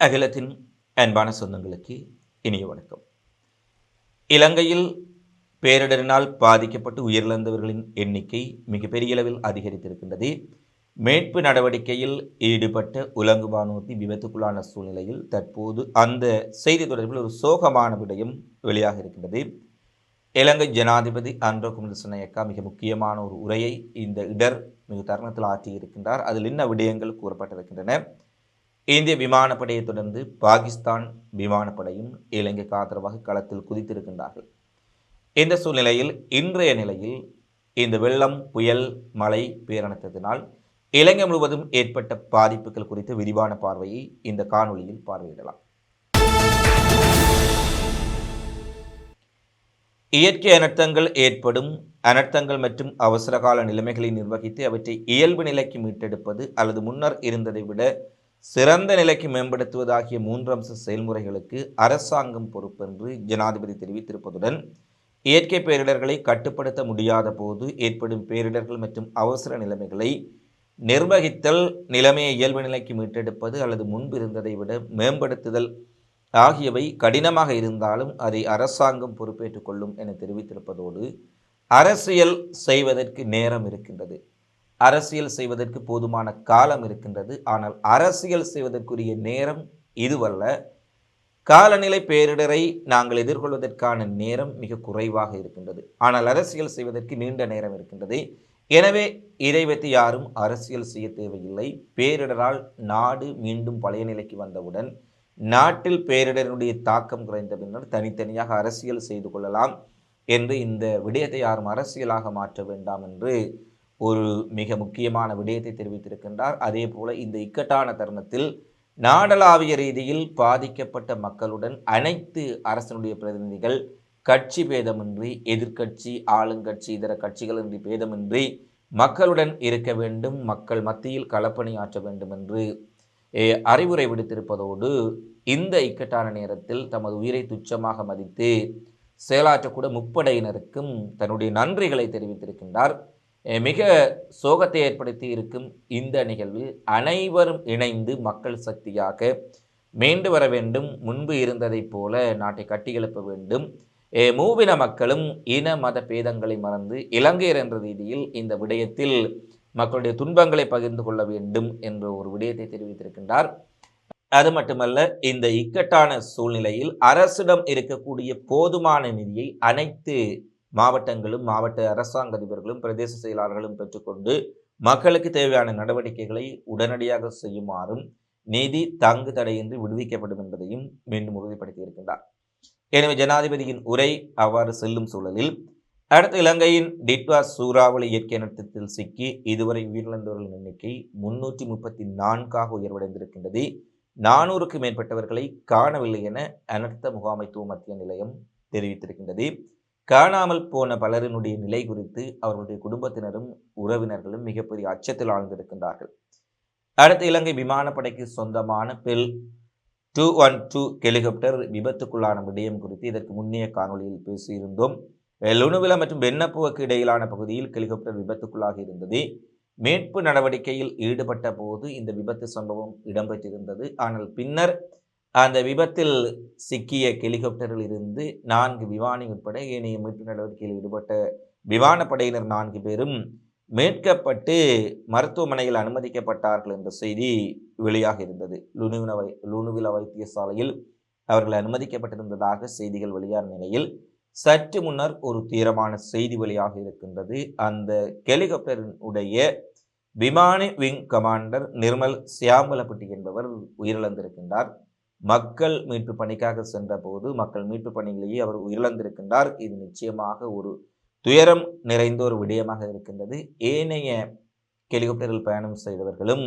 அகிலத்தின் அன்பான சொந்தங்களுக்கு இனிய வணக்கம். இலங்கையில் பேரிடரினால் பாதிக்கப்பட்டு உயிரிழந்தவர்களின் எண்ணிக்கை மிகப்பெரிய அளவில் அதிகரித்திருக்கின்றது. மீட்பு நடவடிக்கையில் ஈடுபட்ட உலங்கு வானூர்தி விபத்துக்குள்ளான சூழ்நிலையில் தற்போது அந்த செய்தி தொடர்பில் ஒரு சோகமான விடயம் வெளியாக இருக்கின்றது. இலங்கை ஜனாதிபதி அன்றோ குமரசனயக்கா மிக முக்கியமான ஒரு உரையை இந்த இடர் மிக தருணத்தில் ஆற்றியிருக்கின்றார். அதில் என்ன விடயங்கள் கூறப்பட்டிருக்கின்றன? இந்திய விமானப்படையை தொடர்ந்து பாகிஸ்தான் விமானப்படையும் இலங்கைக்கு ஆதரவாக களத்தில் குதித்திருக்கின்றார்கள். இந்த சூழ்நிலையில் இன்றைய நிலையில் இந்த வெள்ளம் புயல் மழை பேரணத்தினால் இலங்கை முழுவதும் ஏற்பட்ட பாதிப்புகள் குறித்து விரிவான பார்வையை இந்த காணொளியில் பார்வையிடலாம். இயற்கை அனர்த்தங்கள் ஏற்படும் அனர்த்தங்கள் மற்றும் அவசரகால நிலைமைகளை நிர்வகித்து அவற்றை இயல்பு நிலைக்கு மீட்டெடுப்பது அல்லது முன்னர் இருந்ததை விட சிறந்த நிலைக்கு மேம்படுத்துவதாகிய மூன்று அம்ச செயல்முறைகளுக்கு அரசாங்கம் பொறுப்பென்று ஜனாதிபதி தெரிவித்திருப்பதுடன் இயற்கை பேரிடர்களை கட்டுப்படுத்த முடியாத போது ஏற்படும் பேரிடர்கள் மற்றும் அவசர நிலைமைகளை நிர்வகித்தல் நிலைமையை இயல்பு நிலைக்கு மீட்டெடுப்பது அல்லது முன்பிருந்ததை விட மேம்படுத்துதல் ஆகியவை கடினமாக இருந்தாலும் அதை அரசாங்கம் பொறுப்பேற்றுக் கொள்ளும் என தெரிவித்திருப்பதோடு அரசியல் செய்வதற்கு நேரம் இருக்கின்றது. அரசியல் செய்வதற்கு போதுமான காலம் இருக்கின்றது. ஆனால் அரசியல் செய்வதற்குரிய நேரம் இதுவல்ல. காலநிலை பேரிடரை நாங்கள் எதிர்கொள்வதற்கான நேரம் மிக குறைவாக இருக்கின்றது. ஆனால் அரசியல் செய்வதற்கு நீண்ட நேரம் இருக்கின்றது. எனவே இதை வைத்து யாரும் அரசியல் செய்ய தேவையில்லை. பேரிடரால் நாடு மீண்டும் பழைய நிலைக்கு வந்தவுடன் நாட்டில் பேரிடருடைய தாக்கம் குறைந்த பின்னர் தனித்தனியாக அரசியல் செய்து கொள்ளலாம் என்று இந்த விடயத்தை யாரும் அரசியலாக மாற்ற வேண்டாம் என்று ஒரு மிக முக்கியமான விடயத்தை தெரிவித்திருக்கின்றார். அதே போல இந்த இக்கட்டான தருணத்தில் நாடளாவிய ரீதியில் பாதிக்கப்பட்ட மக்களுடன் அனைத்து அரசனுடைய பிரதிநிதிகள் கட்சி பேதமின்றி எதிர்க்கட்சி ஆளுங்கட்சி இதர கட்சிகள் என்று பேதமின்றி மக்களுடன் இருக்க வேண்டும் மக்கள் மத்தியில் களப்பணியாற்ற வேண்டும் என்று அறிவுரை விடுத்திருப்பதோடு இந்த இக்கட்டான நேரத்தில் தமது உயிரை துச்சமாக மதித்து செயலாற்றக்கூட முப்படையினருக்கும் தன்னுடைய நன்றிகளை தெரிவித்திருக்கின்றார். மிக சோகத்தை ஏற்படுத்தி இருக்கும் இந்த நிகழ்வில் அனைவரும் இணைந்து மக்கள் சக்தியாக மீண்டு வர வேண்டும் முன்பு இருந்ததைப் போல நாட்டை கட்டியெழுப்ப வேண்டும். மூவின மக்களும் இன மத பேதங்களை மறந்து இலங்கையர் என்ற ரீதியில் இந்த விடயத்தில் மக்களுடைய துன்பங்களை பகிர்ந்து கொள்ள வேண்டும் என்ற ஒரு விடயத்தை தெரிவித்திருக்கின்றார். அது மட்டுமல்ல இந்த இக்கட்டான சூழ்நிலையில் அரசிடம் இருக்கக்கூடிய போதுமான நிதியை அனைத்து மாவட்டங்களும் மாவட்ட அரசாங்க அதிபர்களும் பிரதேச செயலாளர்களும் பெற்றுக்கொண்டு மக்களுக்கு தேவையான நடவடிக்கைகளை உடனடியாக செய்யுமாறும் நிதி தங்கு தடையின்றி விடுவிக்கப்படும் என்பதையும் மீண்டும் உறுதிப்படுத்தியிருக்கின்றார். எனவே ஜனாதிபதியின் உரை அவ்வாறு செல்லும் சூழலில் அடுத்து இலங்கையின் டிட்வா சூறாவளி இயற்கை நடத்தத்தில் சிக்கி இதுவரை உயிரிழந்தவர்களின் எண்ணிக்கை முன்னூற்றி முப்பத்தி நான்காக உயர்வடைந்திருக்கின்றது. நானூறுக்கு மேற்பட்டவர்களை காணவில்லை என அனர்த்த முகாமைத்துவ மத்திய நிலையம் தெரிவித்திருக்கின்றது. காணாமல் போன பலரினுடைய நிலை குறித்து அவர்களுடைய குடும்பத்தினரும் உறவினர்களும் மிகப்பெரிய அச்சத்தில் ஆழ்ந்திருக்கின்றார்கள். அடுத்து இலங்கை விமானப்படைக்கு சொந்தமான Bell two one two helicopter விபத்துக்குள்ளான விடயம் குறித்து இதற்கு முன்னைய காணொலியில் பேசியிருந்தோம். லுணுவில மற்றும் வெண்ணப்புவக்கு இடையிலான பகுதியில் ஹெலிகாப்டர் விபத்துக்குள்ளாகி இருந்தது. மீட்பு நடவடிக்கையில் ஈடுபட்ட போது இந்த விபத்து சம்பவம் இடம்பெற்றிருந்தது. ஆனால் பின்னர் அந்த விபத்தில் சிக்கிய ஹெலிகாப்டரில் இருந்து நான்கு விமானி உட்பட ஏனைய மீட்பு நடவடிக்கையில் ஈடுபட்ட விமானப்படையினர் நான்கு பேரும் மீட்கப்பட்டு மருத்துவமனையில் அனுமதிக்கப்பட்டார்கள் என்ற செய்தி வெளியாக இருந்தது. லுணுவின வை லுணுவில வைத்தியசாலையில் அவர்கள் அனுமதிக்கப்பட்டிருந்ததாக செய்திகள் வெளியான நிலையில் சற்று முன்னர் ஒரு தீரமான செய்தி வெளியாக இருக்கின்றது. அந்த ஹெலிகாப்டரினுடைய விமான விங் கமாண்டர் நிர்மல் சியாம்பலப்பட்டி என்பவர் உயிரிழந்திருக்கின்றார். மக்கள் மீட்பு பணிக்காக சென்றபோது மக்கள் மீட்பு பணிகளையே அவர் உயிரிழந்திருக்கின்றார். இது நிச்சயமாக ஒரு துயரம் நிறைந்த ஒரு விடயமாக இருக்கின்றது. ஏனைய ஹெலிகாப்டரில் பயணம் செய்தவர்களும்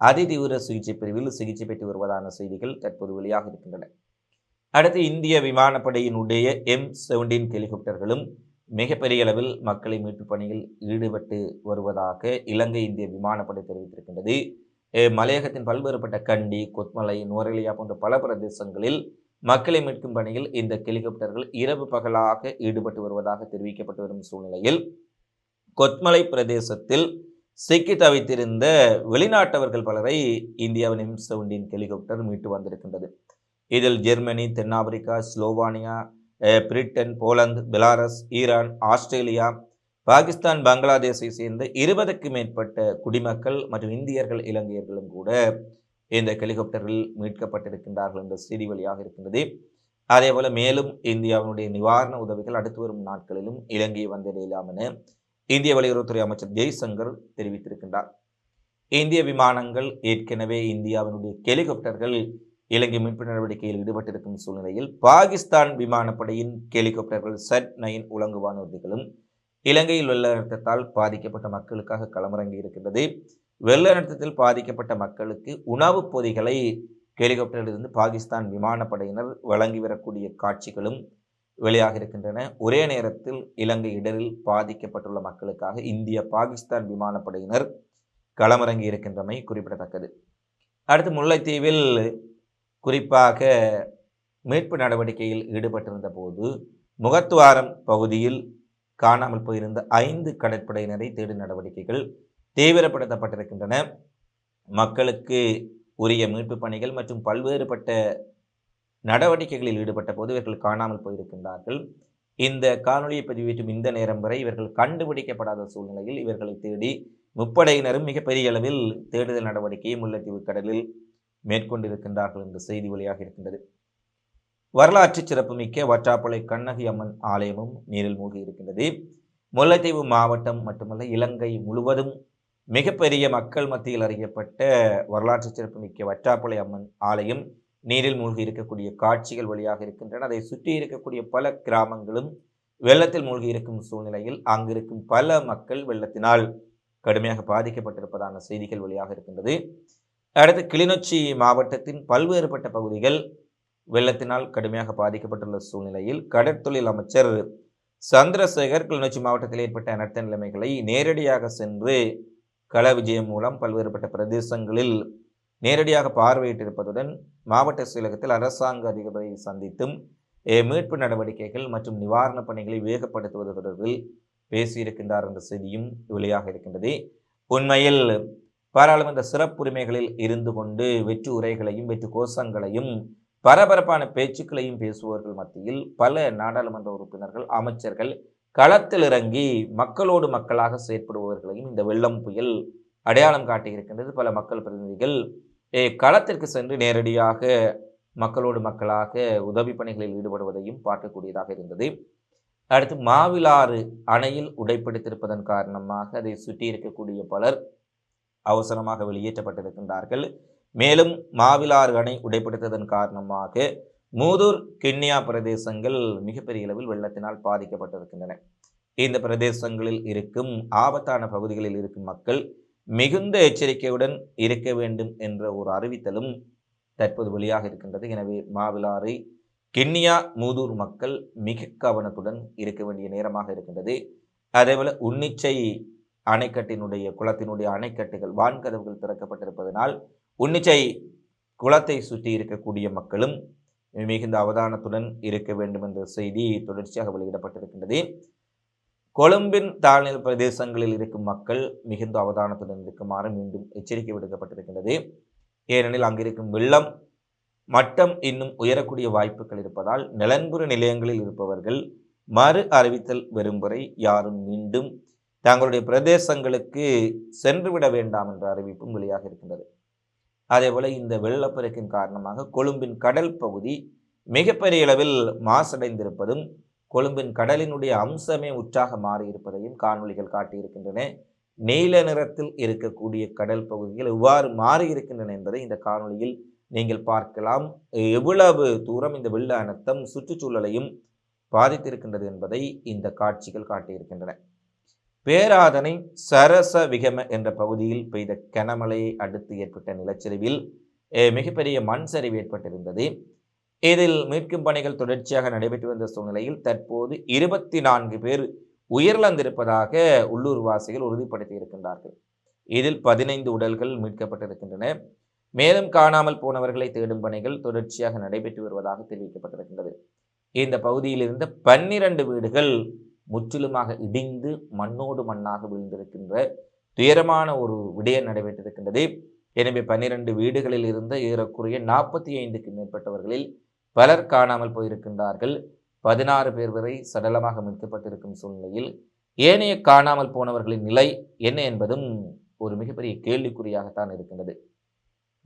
அதிதீவிர சிகிச்சை பிரிவில் சிகிச்சை பெற்று வருவதான செய்திகள் தற்போது வெளியாக இருக்கின்றன. அடுத்து இந்திய விமானப்படையினுடைய எம் செவன்டீன் ஹெலிகாப்டர்களும் மிகப்பெரிய அளவில் மக்களை மீட்பு பணியில் ஈடுபட்டு வருவதாக இலங்கை இந்திய விமானப்படை தெரிவித்திருக்கின்றது. மலையகத்தின் பல்வேறுபட்ட கண்டி கொத்மலை நுவரெலியா போன்ற பல பிரதேசங்களில் மக்களை மீட்கும் பணியில் இந்த ஹெலிகாப்டர்கள் இரவு பகலாக ஈடுபட்டு வருவதாக தெரிவிக்கப்பட்டு வரும் சூழ்நிலையில் கொத்மலை பிரதேசத்தில் சிக்கி தவித்திருந்த வெளிநாட்டவர்கள் பலரை இந்தியாவின் எம் ஹெலிகாப்டர் மீட்டு வந்திருக்கின்றது. இதில் ஜெர்மனி தென்னாப்பிரிக்கா Slovenia Britain Poland Belarus Iran Australia Pakistan பங்களாதேஷை சேர்ந்த இருபதுக்கு மேற்பட்ட குடிமக்கள் மற்றும் இந்தியர்கள் இலங்கையர்களும் கூட இந்த ஹெலிகாப்டரில் மீட்கப்பட்டிருக்கின்றார்கள் என்ற செய்தி வழியாக இருக்கின்றது. அதேபோல மேலும் இந்தியாவினுடைய நிவாரண உதவிகள் அடுத்து வரும் நாட்களிலும் இலங்கையை வந்தடையலாம் என இந்திய வெளியுறவுத்துறை அமைச்சர் ஜெய்சங்கர் தெரிவித்திருக்கின்றார். இந்திய விமானங்கள் ஏற்கனவே இந்தியாவினுடைய ஹெலிகாப்டர்கள் இலங்கை மீட்பு நடவடிக்கையில் ஈடுபட்டிருக்கும் சூழ்நிலையில் பாகிஸ்தான் விமானப்படையின் ஹெலிகாப்டர்கள் சட் நைன் உலங்கு வானூர்திகளும் இலங்கையில் வெள்ள அழுத்தத்தால் பாதிக்கப்பட்ட மக்களுக்காக களமிறங்கி இருக்கின்றது. வெள்ள அழுத்தத்தில் பாதிக்கப்பட்ட மக்களுக்கு உணவுப் பொதிகளை ஹெலிகாப்டரிலிருந்து பாகிஸ்தான் விமானப்படையினர் வழங்கி வரக்கூடிய காட்சிகளும் வெளியாக இருக்கின்றன. ஒரே நேரத்தில் இலங்கை இடரில் பாதிக்கப்பட்டுள்ள மக்களுக்காக இந்திய பாகிஸ்தான் விமானப்படையினர் களமிறங்கி இருக்கின்றமை குறிப்பிடத்தக்கது. அடுத்து முல்லைத்தீவில் குறிப்பாக மீட்பு நடவடிக்கையில் ஈடுபட்டிருந்த போது முகத்துவாரம் பகுதியில் காணாமல் போயிருந்த ஐந்து கடற்படையினரை தேடும் நடவடிக்கைகள் தீவிரப்படுத்தப்பட்டிருக்கின்றன. மக்களுக்கு உரிய மீட்பு பணிகள் மற்றும் பல்வேறுபட்ட நடவடிக்கைகளில் ஈடுபட்ட போது இவர்கள் காணாமல் போயிருக்கின்றார்கள். இந்த காணொலியை பதிவேற்றும் இந்த நேரம் வரை இவர்கள் கண்டுபிடிக்கப்படாத சூழ்நிலையில் இவர்களை தேடி முப்படையினரும் மிகப்பெரிய அளவில் தேடுதல் நடவடிக்கையை முல்லைத்தீவு கடலில் மேற்கொண்டிருக்கின்றார்கள் என்ற செய்தி வெளியாக இருக்கின்றது வரலாற்று சிறப்புமிக்க வற்றாப்பளை கண்ணகி அம்மன் ஆலயமும் நீரில் மூழ்கி இருக்கின்றது. முல்லைத்தீவு மாவட்டம் மட்டுமல்ல இலங்கை முழுவதும் மிகப்பெரிய மக்கள் மத்தியில் அறியப்பட்ட வரலாற்று சிறப்புமிக்க வற்றாப்பளை அம்மன் ஆலயம் நீரில் மூழ்கி இருக்கக்கூடிய காட்சிகள் வழியாக இருக்கின்றன. அதை சுற்றி இருக்கக்கூடிய பல கிராமங்களும் வெள்ளத்தில் மூழ்கி இருக்கும் சூழ்நிலையில் அங்கிருக்கும் பல மக்கள் வெள்ளத்தினால் கடுமையாக பாதிக்கப்பட்டிருப்பதான செய்திகள் வெளியாக இருக்கின்றது. அடுத்து கிளிநொச்சி மாவட்டத்தின் பல்வேறுபட்ட பகுதிகள் வெள்ளத்தினால் கடுமையாக பாதிக்கப்பட்டுள்ள சூழ்நிலையில் கடற்தொழில் அமைச்சர் சந்திரசேகர் கிளிநொச்சி மாவட்டத்தில் ஏற்பட்ட அனர்த்த நிலைமைகளை நேரடியாக சென்று கள விஜயம் மூலம் பல்வேறுபட்ட பிரதேசங்களில் நேரடியாக பார்வையிட்டிருப்பதுடன் மாவட்ட செயலகத்தில் அரசாங்க அதிகாரிகளை சந்தித்தும் மீட்பு நடவடிக்கைகள் மற்றும் நிவாரணப் பணிகளை வேகப்படுத்துவது தொடர்பில் பேசியிருக்கின்றார் என்ற செய்தியும் வெளியாக இருக்கின்றது. உண்மையில் பாராளுமன்ற சிறப்புரிமைகளில் இருந்து கொண்டு வெற்று உரைகளையும் வெற்று கோஷங்களையும் பரபரப்பான பேச்சுக்களையும் பேசுபவர்கள் மத்தியில் பல நாடாளுமன்ற உறுப்பினர்கள் அமைச்சர்கள் களத்தில் இறங்கி மக்களோடு மக்களாக செயற்படுபவர்களையும் இந்த வெள்ளம் புயல் அடையாளம் காட்டியிருக்கின்றது. பல மக்கள் பிரதிநிதிகள் களத்திற்கு சென்று நேரடியாக மக்களோடு மக்களாக உதவி பணிகளில் ஈடுபடுவதையும் பார்க்கக்கூடியதாக இருந்தது. அடுத்து மாவிலாறு அணையில் உடைப்பிடித்திருப்பதன் காரணமாக அதை சுற்றி இருக்கக்கூடிய பலர் அவசரமாக வெளியேற்றப்பட்டிருக்கின்றார்கள். மேலும் மாவிலாறு அணை உடைப்படுத்ததன் காரணமாக மூதூர் கிண்ணியா பிரதேசங்கள் மிகப்பெரிய அளவில் வெள்ளத்தினால் பாதிக்கப்பட்டிருக்கின்றன. இந்த பிரதேசங்களில் இருக்கும் ஆபத்தான பகுதிகளில் இருக்கும் மக்கள் மிகுந்த எச்சரிக்கையுடன் இருக்க வேண்டும் என்ற ஒரு அறிவித்தலும் தற்போது வெளியாக இருக்கின்றது. எனவே மாவிலாறு கிண்ணியா மூதூர் மக்கள் மிக கவனத்துடன் இருக்க வேண்டிய நேரமாக இருக்கின்றது. அதேபோல உன்னிச்சை அணைக்கட்டினுடைய குளத்தினுடைய அணைக்கட்டுகள் வான்கதவுகள் திறக்கப்பட்டிருப்பதனால் உன்னிச்சை குளத்தை சுற்றி இருக்கக்கூடிய மக்களும் மிகுந்த அவதானத்துடன் இருக்க வேண்டும் என்ற செய்தி தொடர்ச்சியாக வெளியிடப்பட்டிருக்கின்றது. கொழும்பின் தாழ்நில பிரதேசங்களில் இருக்கும் மக்கள் மிகுந்த அவதானத்துடன் இருக்குமாறு மீண்டும் எச்சரிக்கை விடுக்கப்பட்டிருக்கின்றது. ஏனெனில் அங்கிருக்கும் வெள்ளம் மட்டம் இன்னும் உயரக்கூடிய வாய்ப்புகள் இருப்பதால் நிலன்புற நிலையங்களில் இருப்பவர்கள் மறு அறிவித்தல் வரும் வரை யாரும் மீண்டும் தங்களுடைய பிரதேசங்களுக்கு சென்றுவிட வேண்டாம் என்ற அறிவிப்பும் வெளியாக இருக்கின்றது. அதேபோல் இந்த வெள்ளப்பெருக்கின் காரணமாக கொழும்பின் கடல் பகுதி மிகப்பெரிய அளவில் மாசடைந்திருப்பதும் கொழும்பின் கடலினுடைய அம்சமே உற்றாக மாறியிருப்பதையும் காணொலிகள் காணொளிகள் காட்டியிருக்கின்றன. நீல நிறத்தில் இருக்கக்கூடிய கடல் பகுதிகள் எவ்வாறு மாறியிருக்கின்றன என்பதை இந்த காணொளியில் நீங்கள் பார்க்கலாம். எவ்வளவு தூரம் இந்த வெள்ள அனர்த்தம் சுற்றுச்சூழலையும் பாதித்திருக்கின்றது என்பதை இந்த காட்சிகள் காட்டியிருக்கின்றன. பேராதனை சரச விகம என்ற பகுதியில் பெய்த கனமழையை அடுத்து ஏற்பட்ட நிலச்சரிவில் மிகப்பெரிய மண் சரிவு ஏற்பட்டிருந்தது. இதில் மீட்கும் பணிகள் தொடர்ச்சியாக நடைபெற்று வந்த சூழ்நிலையில் தற்போது இருபத்தி நான்கு பேர் உயிரிழந்திருப்பதாக உள்ளூர்வாசிகள் உறுதிப்படுத்தி இருக்கின்றார்கள். இதில் பதினைந்து உடல்கள் மீட்கப்பட்டிருக்கின்றன. மேலும் காணாமல் போனவர்களை தேடும் பணிகள் தொடர்ச்சியாக நடைபெற்று வருவதாக தெரிவிக்கப்பட்டிருக்கின்றது. இந்த பகுதியில் இருந்த பன்னிரண்டு வீடுகள் முற்றிலுமாக இடிந்து மண்ணோடு மண்ணாக விழுந்திருக்கின்ற துயரமான ஒரு விடயம் நடைபெற்றிருக்கின்றது. எனவே பன்னிரண்டு வீடுகளில் இருந்த ஏறக்குறைய நாற்பத்தி ஐந்துக்கு மேற்பட்டவர்களில் பலர் காணாமல் போயிருக்கின்றார்கள். பதினாறு பேர் வரை சடலமாக மீட்கப்பட்டிருக்கும் சூழ்நிலையில் ஏனைய காணாமல் போனவர்களின் நிலை என்ன என்பதும் ஒரு மிகப்பெரிய கேள்விக்குறியாகத்தான் இருக்கின்றது.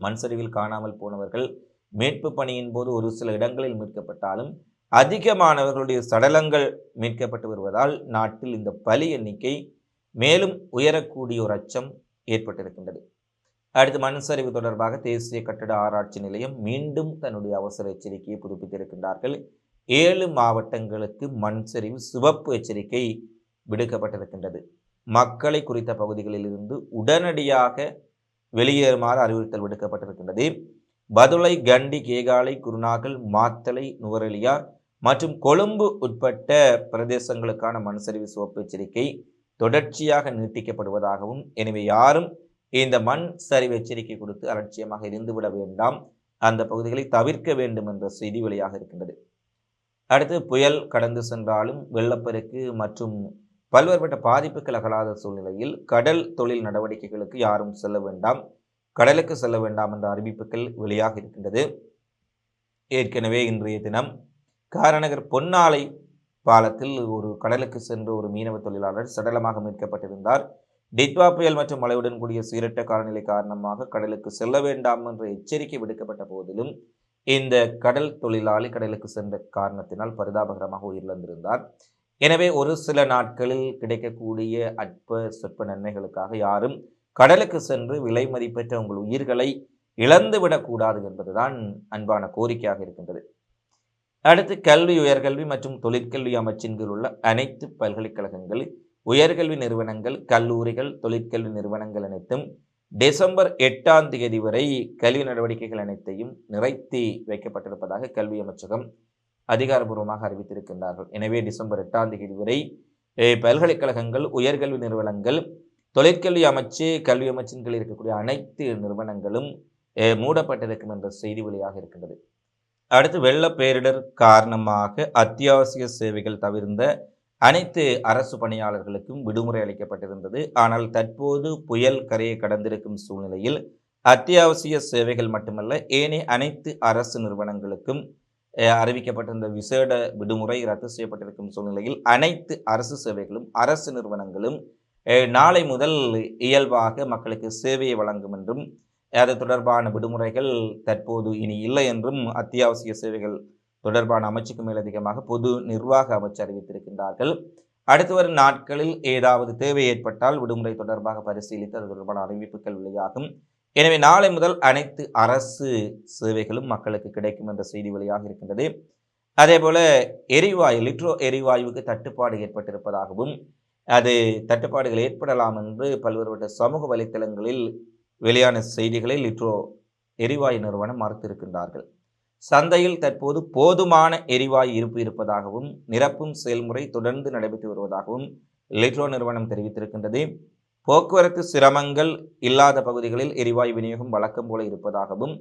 மண் சரிவில் காணாமல் போனவர்கள் மீட்பு பணியின் போது ஒரு சில இடங்களில் மீட்கப்பட்டாலும் அதிகமானவர்களுடைய சடலங்கள் மீட்கப்பட்டு வருவதால் நாட்டில் இந்த பலி எண்ணிக்கை மேலும் உயரக்கூடிய ஒரு அச்சம் ஏற்பட்டிருக்கின்றது. அடுத்து மண் சரிவு தொடர்பாக தேசிய கட்டட ஆராய்ச்சி நிலையம் மீண்டும் தன்னுடைய அவசர எச்சரிக்கையை புதுப்பித்திருக்கின்றார்கள். ஏழு மாவட்டங்களுக்கு மண் சரிவு சிவப்பு எச்சரிக்கை விடுக்கப்பட்டிருக்கின்றது. மக்களை குறித்த பகுதிகளில் இருந்து உடனடியாக வெளியேறுமாறு அறிவுறுத்தல் விடுக்கப்பட்டிருக்கின்றது. பதுளை கண்டி கேகாலை குருநாகல் மாத்தளை நுவரெலியா மற்றும் கொழும்பு உட்பட்ட பிரதேசங்களுக்கான மண் சரிவு சிவப்பு எச்சரிக்கை தொடர்ச்சியாக நீட்டிக்கப்படுவதாகவும் எனவே யாரும் இந்த மண் சரிவு எச்சரிக்கை கொடுத்து அலட்சியமாக இருந்துவிட வேண்டாம். அந்த பகுதிகளை தவிர்க்க வேண்டும் என்ற செய்தி வெளியாக இருக்கின்றது. அடுத்து புயல் கடந்து சென்றாலும் வெள்ளப்பெருக்கு மற்றும் பல்வேறுபட்ட பாதிப்புகள் அகலாத சூழ்நிலையில் கடல் தொழில் நடவடிக்கைகளுக்கு யாரும் செல்ல வேண்டாம். கடலுக்கு செல்ல வேண்டாம் என்ற அறிவிப்புகள் வெளியாக இருக்கின்றது. ஏற்கனவே இன்றைய தினம் காரநகர் பொன்னாலை பாலத்தில் ஒரு கடலுக்கு சென்ற ஒரு மீனவ தொழிலாளர் சடலமாக மீட்கப்பட்டிருந்தார். டிட்வா புயல் மற்றும் மழையுடன் கூடிய சீரட்ட காலநிலை காரணமாக கடலுக்கு செல்ல வேண்டாம் என்ற எச்சரிக்கை விடுக்கப்பட்ட போதிலும் இந்த கடல் தொழிலாளி கடலுக்கு சென்ற காரணத்தினால் பரிதாபகரமாக உயிரிழந்திருந்தார். எனவே ஒரு சில நாட்களில் கிடைக்கக்கூடிய அற்ப சொற்ப நன்மைகளுக்காக யாரும் கடலுக்கு சென்று விலை மதிப்பெற்ற உங்கள் உயிர்களை இழந்துவிடக்கூடாது என்பதுதான் அன்பான கோரிக்கையாக இருக்கின்றது. அடுத்து கல்வி உயர்கல்வி மற்றும் தொழிற்கல்வி அமைச்சின் கீழ் உள்ள அனைத்து பல்கலைக்கழகங்கள் உயர்கல்வி நிறுவனங்கள் கல்லூரிகள் தொழிற்கல்வி நிறுவனங்கள் அனைத்தும் டிசம்பர் எட்டாம் தேதி வரை கல்வி நடவடிக்கைகள் அனைத்தையும் நிறைத்தி வைக்கப்பட்டிருப்பதாக கல்வி அமைச்சகம் அதிகாரபூர்வமாக அறிவித்திருக்கின்றார்கள். எனவே டிசம்பர் எட்டாம் தேதி வரை பல்கலைக்கழகங்கள் உயர்கல்வி நிறுவனங்கள் தொழிற்கல்வி அமைச்சு கல்வி அமைச்சின் கீழ் இருக்கக்கூடிய அனைத்து நிறுவனங்களும் மூடப்பட்டிருக்கும் என்ற செய்தி வழியாக இருக்கின்றது. அடுத்து வெள்ள பேரிடர் காரணமாக அத்தியாவசிய சேவைகள் தவிர்ந்த அனைத்து அரசு பணியாளர்களுக்கும் விடுமுறை அளிக்கப்பட்டிருந்தது. ஆனால் தற்போது புயல் கரையை கடந்திருக்கும் சூழ்நிலையில் அத்தியாவசிய சேவைகள் மட்டுமல்ல ஏனைய அனைத்து அரசு நிறுவனங்களுக்கும் அறிவிக்கப்பட்டிருந்த விசேட விடுமுறை ரத்து செய்யப்பட்டிருக்கும் சூழ்நிலையில் அனைத்து அரசு சேவைகளும் அரசு நிறுவனங்களும் நாளை முதல் இயல்பாக மக்களுக்கு சேவையை வழங்கும் என்றும் அது தொடர்பான விடுமுறைகள் தற்போது இனி இல்லை என்றும் அத்தியாவசிய சேவைகள் தொடர்பான அமைச்சுக்கு மேலதிகமாக பொது நிர்வாக அமைச்சு அறிவித்திருக்கின்றார்கள். அடுத்து வரும் நாட்களில் ஏதாவது தேவை ஏற்பட்டால் விடுமுறை தொடர்பாக பரிசீலித்து அது தொடர்பான அறிவிப்புகள் வெளியாகும். எனவே நாளை முதல் அனைத்து அரசு சேவைகளும் மக்களுக்கு கிடைக்கும் என்ற செய்தி வெளியாக இருக்கின்றது. அதே போல எரிவாயு லிட்ரோ எரிவாயுவுக்கு தட்டுப்பாடு ஏற்பட்டிருப்பதாகவும் அது தட்டுப்பாடுகள் ஏற்படலாம் என்று பல்வேறுபட்ட சமூக வலைத்தளங்களில் வெளியான செய்திகளை லிட்ரோ எரிவாயு நிறுவனம் மறுத்திருக்கின்றார்கள். சந்தையில் தற்போது போதுமான எரிவாயு இருப்பு இருப்பதாகவும் நிரப்பும் செயல்முறை தொடர்ந்து நடைபெற்று வருவதாகவும் லிட்ரோ நிறுவனம் தெரிவித்திருக்கின்றது. போக்குவரத்து சிரமங்கள் இல்லாத பகுதிகளில் எரிவாயு விநியோகம் வழக்கம் போல இருப்பதாகவும்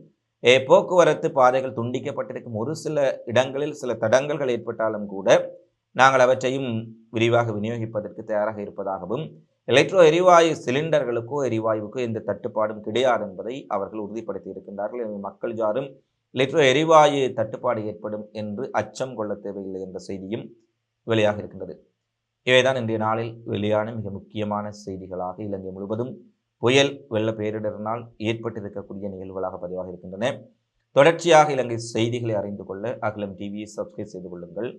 போக்குவரத்து பாதைகள் துண்டிக்கப்பட்டிருக்கும் ஒரு சில இடங்களில் சில தடங்கல்கள் ஏற்பட்டாலும் கூட நாங்கள் அவற்றையும் விரிவாக விநியோகிப்பதற்கு தயாராக இருப்பதாகவும் எலக்ட்ரோ எரிவாயு சிலிண்டர்களுக்கோ எரிவாயுவுக்கோ எந்த தட்டுப்பாடும் கிடையாது என்பதை அவர்கள் உறுதிப்படுத்தி இருக்கின்றார்கள் எனவே மக்கள் யாரும் எலக்ட்ரோ எரிவாயு தட்டுப்பாடு ஏற்படும் என்று அச்சம் கொள்ள தேவையில்லை என்ற செய்தியும் வெளியாக இருக்கின்றது. இவைதான் இன்றைய நாளில் வெளியான மிக முக்கியமான செய்திகளாக இலங்கை முழுவதும் புயல் வெள்ள பேரிடரினால் ஏற்பட்டிருக்கக்கூடிய நிகழ்வுகளாக பதிவாக இருக்கின்றன. தொடர்ச்சியாக இலங்கை செய்திகளை அறிந்து கொள்ள அகிலம் டிவியை சப்ஸ்கிரைப் செய்து கொள்ளுங்கள்.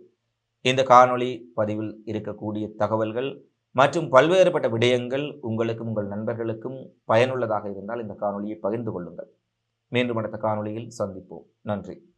இந்த காணொளி பதிவில் இருக்கக்கூடிய தகவல்கள் மற்றும் பல்வேறுபட்ட விடயங்கள் உங்களுக்கும் உங்கள் நண்பர்களுக்கும் பயனுள்ளதாக இருந்தால் இந்த காணொலியை பகிர்ந்து கொள்ளுங்கள். மீண்டும் அடுத்த காணொளியில் சந்திப்போம். நன்றி.